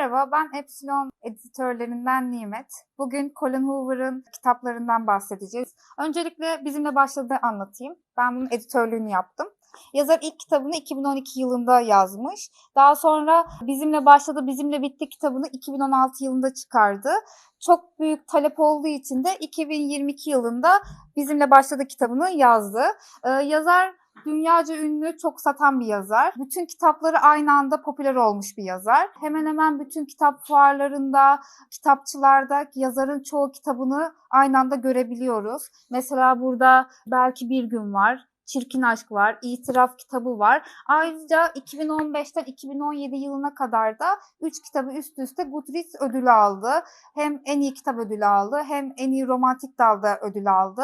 Merhaba, ben Epsilon editörlerinden Nimet. Bugün Colin Hoover'ın kitaplarından bahsedeceğiz. Öncelikle bizimle başladığı anlatayım. Ben bunun editörlüğünü yaptım. Yazar ilk kitabını 2012 yılında yazmış. Daha sonra Bizimle Başladı, Bizimle Bitti kitabını 2016 yılında çıkardı. Çok büyük talep olduğu için de 2022 yılında Bizimle Başladı kitabını yazdı. Ee, yazar dünyaca ünlü, çok satan bir yazar. Bütün kitapları aynı anda popüler olmuş bir yazar. Hemen hemen bütün kitap fuarlarında, kitapçılarda yazarın çoğu kitabını aynı anda görebiliyoruz. Mesela burada belki bir gün var. Çirkin Aşk var, İtiraf kitabı var. Ayrıca 2015'ten 2017 yılına kadar da 3 kitabı üst üste Goodreads ödülü aldı. Hem en iyi kitap ödülü aldı hem en iyi romantik dalda ödül aldı.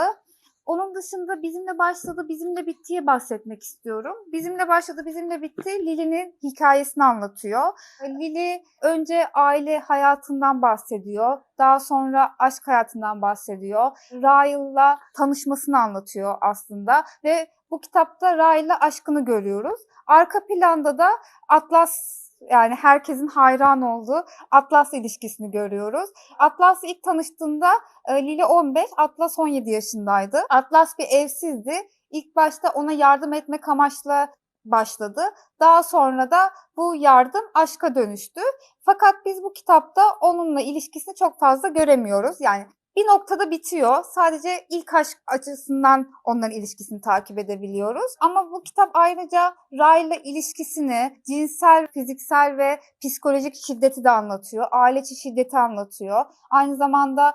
Onun dışında bizimle başladı, bizimle bittiye bahsetmek istiyorum. Bizimle başladı, bizimle bitti. Lili'nin hikayesini anlatıyor. Lili önce aile hayatından bahsediyor. Daha sonra aşk hayatından bahsediyor. Rail'la tanışmasını anlatıyor aslında. Ve bu kitapta Rail'la aşkını görüyoruz. Arka planda da Atlas yani herkesin hayran olduğu Atlas ilişkisini görüyoruz. Atlas'la ilk tanıştığında e, Lili 15, Atlas 17 yaşındaydı. Atlas bir evsizdi. İlk başta ona yardım etmek amaçlı başladı. Daha sonra da bu yardım aşka dönüştü. Fakat biz bu kitapta onunla ilişkisini çok fazla göremiyoruz. Yani bir noktada bitiyor. Sadece ilk aşk açısından onların ilişkisini takip edebiliyoruz. Ama bu kitap ayrıca Ray'la ilişkisini cinsel, fiziksel ve psikolojik şiddeti de anlatıyor. Aile içi şiddeti anlatıyor. Aynı zamanda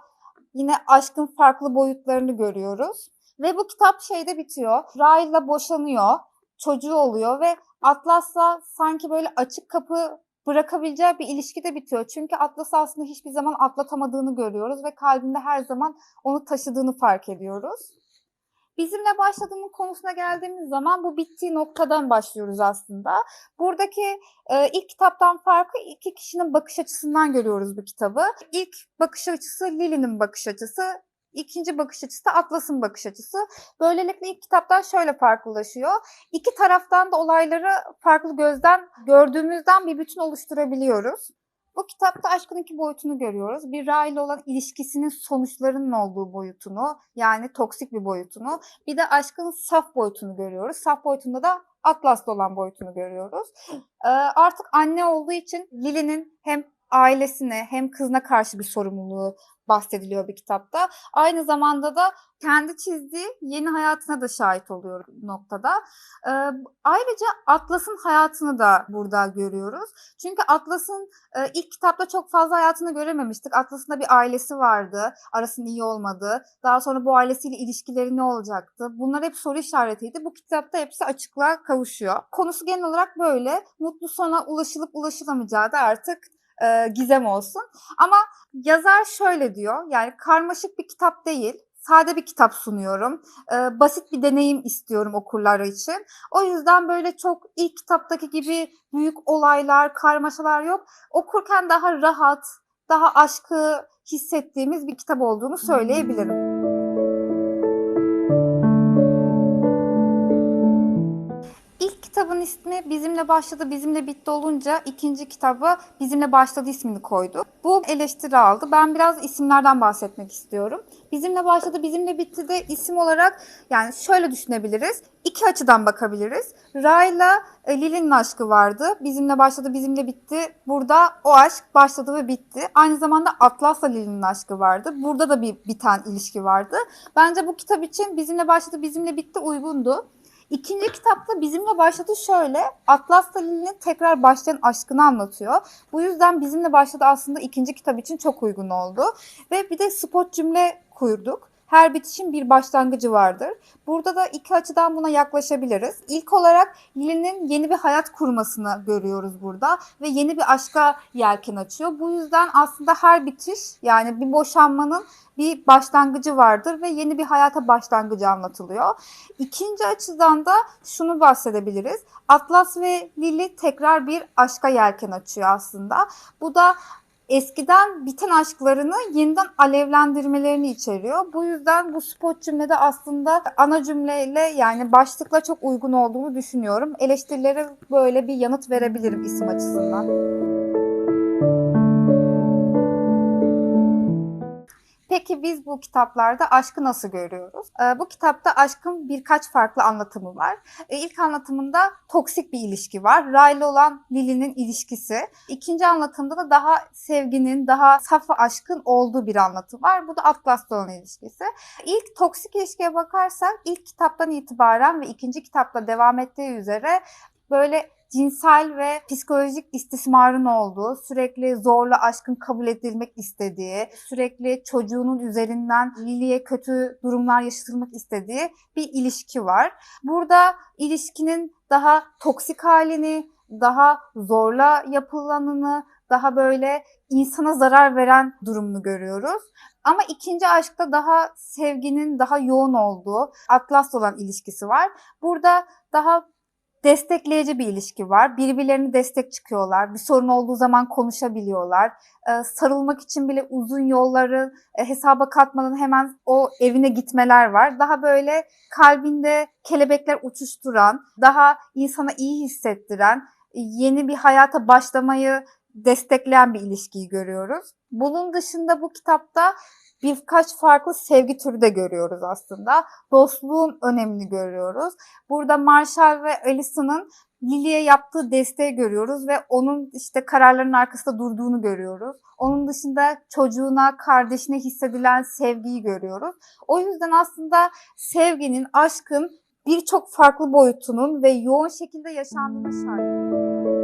yine aşkın farklı boyutlarını görüyoruz. Ve bu kitap şeyde bitiyor. Ray'la boşanıyor, çocuğu oluyor ve Atlas'la sanki böyle açık kapı bırakabileceği bir ilişki de bitiyor. Çünkü Atlas aslında hiçbir zaman atlatamadığını görüyoruz ve kalbinde her zaman onu taşıdığını fark ediyoruz. Bizimle başladığının konusuna geldiğimiz zaman bu bittiği noktadan başlıyoruz aslında. Buradaki e, ilk kitaptan farkı iki kişinin bakış açısından görüyoruz bu kitabı. İlk bakış açısı Lily'nin bakış açısı, İkinci bakış açısı da Atlas'ın bakış açısı. Böylelikle ilk kitaptan şöyle farklılaşıyor. İki taraftan da olayları farklı gözden gördüğümüzden bir bütün oluşturabiliyoruz. Bu kitapta aşkın iki boyutunu görüyoruz. Bir Ra ile olan ilişkisinin sonuçlarının olduğu boyutunu, yani toksik bir boyutunu. Bir de aşkın saf boyutunu görüyoruz. Saf boyutunda da Atlas'ta olan boyutunu görüyoruz. Ee, artık anne olduğu için Lily'nin hem ailesine hem kızına karşı bir sorumluluğu bahsediliyor bir kitapta. Aynı zamanda da kendi çizdiği yeni hayatına da şahit oluyor noktada. Ee, ayrıca Atlas'ın hayatını da burada görüyoruz. Çünkü Atlas'ın e, ilk kitapta çok fazla hayatını görememiştik. Atlas'ın da bir ailesi vardı. Arasının iyi olmadığı. Daha sonra bu ailesiyle ilişkileri ne olacaktı? Bunlar hep soru işaretiydi. Bu kitapta hepsi açıklığa kavuşuyor. Konusu genel olarak böyle. Mutlu sona ulaşılıp ulaşılamayacağı da artık e, gizem olsun. Ama yazar şöyle diyor. Yani karmaşık bir kitap değil. Sade bir kitap sunuyorum. E, basit bir deneyim istiyorum okurlar için. O yüzden böyle çok ilk kitaptaki gibi büyük olaylar, karmaşalar yok. Okurken daha rahat, daha aşkı hissettiğimiz bir kitap olduğunu söyleyebilirim. Kitabın ismi Bizimle Başladı, Bizimle Bitti olunca ikinci kitabı Bizimle Başladı ismini koydu. Bu eleştiri aldı. Ben biraz isimlerden bahsetmek istiyorum. Bizimle Başladı, Bizimle Bitti de isim olarak yani şöyle düşünebiliriz. İki açıdan bakabiliriz. Rayla e, Lili'nin aşkı vardı. Bizimle başladı, bizimle bitti. Burada o aşk başladı ve bitti. Aynı zamanda Atlas'la Lili'nin aşkı vardı. Burada da bir biten ilişki vardı. Bence bu kitap için bizimle başladı, bizimle bitti uygundu. İkinci kitapta bizimle başladı şöyle. Atlas Lili'nin tekrar başlayan aşkını anlatıyor. Bu yüzden bizimle başladı aslında ikinci kitap için çok uygun oldu. Ve bir de spot cümle kurduk. Her bitişin bir başlangıcı vardır. Burada da iki açıdan buna yaklaşabiliriz. İlk olarak Lili'nin yeni bir hayat kurmasını görüyoruz burada ve yeni bir aşka yelken açıyor. Bu yüzden aslında her bitiş yani bir boşanmanın bir başlangıcı vardır ve yeni bir hayata başlangıcı anlatılıyor. İkinci açıdan da şunu bahsedebiliriz. Atlas ve Lili tekrar bir aşka yelken açıyor aslında. Bu da eskiden biten aşklarını yeniden alevlendirmelerini içeriyor. Bu yüzden bu spot cümlede aslında ana cümleyle yani başlıkla çok uygun olduğunu düşünüyorum. Eleştirilere böyle bir yanıt verebilirim isim açısından. Peki biz bu kitaplarda aşkı nasıl görüyoruz? Ee, bu kitapta aşkın birkaç farklı anlatımı var. Ee, ilk anlatımında toksik bir ilişki var. Riley olan Lily'nin ilişkisi. İkinci anlatımda da daha sevginin, daha saf aşkın olduğu bir anlatım var. Bu da Atlas'la olan ilişkisi. İlk toksik ilişkiye bakarsak ilk kitaptan itibaren ve ikinci kitapla devam ettiği üzere böyle cinsel ve psikolojik istismarın olduğu, sürekli zorla aşkın kabul edilmek istediği, sürekli çocuğunun üzerinden Lily'ye kötü durumlar yaşatılmak istediği bir ilişki var. Burada ilişkinin daha toksik halini, daha zorla yapılanını, daha böyle insana zarar veren durumunu görüyoruz. Ama ikinci aşkta daha sevginin daha yoğun olduğu Atlas'la olan ilişkisi var. Burada daha destekleyici bir ilişki var. Birbirlerine destek çıkıyorlar. Bir sorun olduğu zaman konuşabiliyorlar. Ee, sarılmak için bile uzun yolları e, hesaba katmadan hemen o evine gitmeler var. Daha böyle kalbinde kelebekler uçuşturan, daha insana iyi hissettiren, yeni bir hayata başlamayı destekleyen bir ilişkiyi görüyoruz. Bunun dışında bu kitapta birkaç farklı sevgi türü de görüyoruz aslında. Dostluğun önemini görüyoruz. Burada Marshall ve Alison'ın Lily'ye yaptığı desteği görüyoruz ve onun işte kararlarının arkasında durduğunu görüyoruz. Onun dışında çocuğuna, kardeşine hissedilen sevgiyi görüyoruz. O yüzden aslında sevginin, aşkın birçok farklı boyutunun ve yoğun şekilde yaşandığına şahit.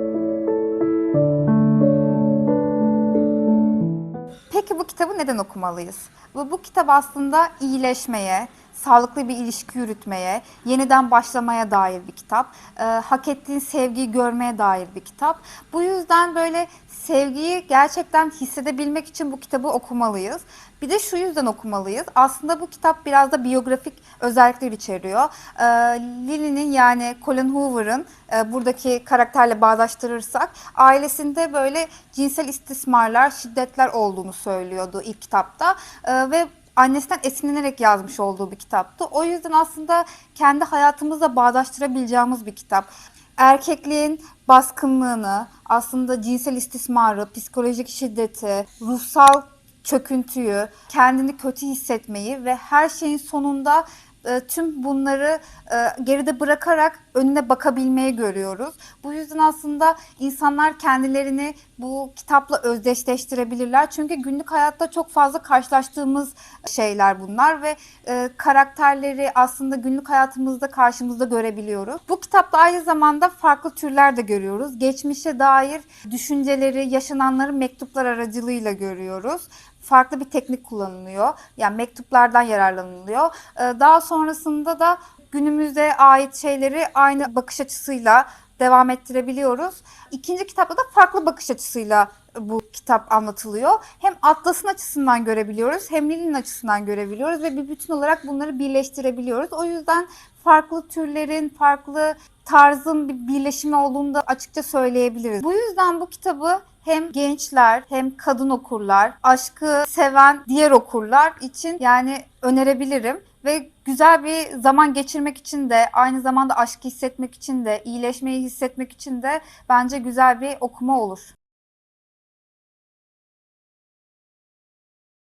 Peki bu kitabı neden okumalıyız? Bu, bu kitap aslında iyileşmeye, sağlıklı bir ilişki yürütmeye, yeniden başlamaya dair bir kitap. Ee, hak ettiğin sevgiyi görmeye dair bir kitap. Bu yüzden böyle sevgiyi gerçekten hissedebilmek için bu kitabı okumalıyız. Bir de şu yüzden okumalıyız. Aslında bu kitap biraz da biyografik özellikler içeriyor. Ee, Lily'nin yani Colin Hoover'ın e, buradaki karakterle bağdaştırırsak ailesinde böyle cinsel istismarlar, şiddetler olduğunu söylüyordu ilk kitapta. Ee, ve annesinden esinlenerek yazmış olduğu bir kitaptı. O yüzden aslında kendi hayatımızla bağdaştırabileceğimiz bir kitap. Erkekliğin baskınlığını, aslında cinsel istismarı, psikolojik şiddeti, ruhsal çöküntüyü, kendini kötü hissetmeyi ve her şeyin sonunda e, tüm bunları e, geride bırakarak önüne bakabilmeyi görüyoruz. Bu yüzden aslında insanlar kendilerini bu kitapla özdeşleştirebilirler. Çünkü günlük hayatta çok fazla karşılaştığımız şeyler bunlar ve e, karakterleri aslında günlük hayatımızda karşımızda görebiliyoruz. Bu kitapta aynı zamanda farklı türler de görüyoruz. Geçmişe dair düşünceleri, yaşananları mektuplar aracılığıyla görüyoruz farklı bir teknik kullanılıyor. Yani mektuplardan yararlanılıyor. Ee, Daha sonrasında da günümüze ait şeyleri aynı bakış açısıyla devam ettirebiliyoruz. İkinci kitapta da farklı bakış açısıyla bu kitap anlatılıyor. Hem Atlas'ın açısından görebiliyoruz hem Lily'nin açısından görebiliyoruz ve bir bütün olarak bunları birleştirebiliyoruz. O yüzden farklı türlerin, farklı tarzın bir birleşimi olduğunu da açıkça söyleyebiliriz. Bu yüzden bu kitabı hem gençler hem kadın okurlar, aşkı seven diğer okurlar için yani önerebilirim ve güzel bir zaman geçirmek için de aynı zamanda aşkı hissetmek için de iyileşmeyi hissetmek için de bence güzel bir okuma olur.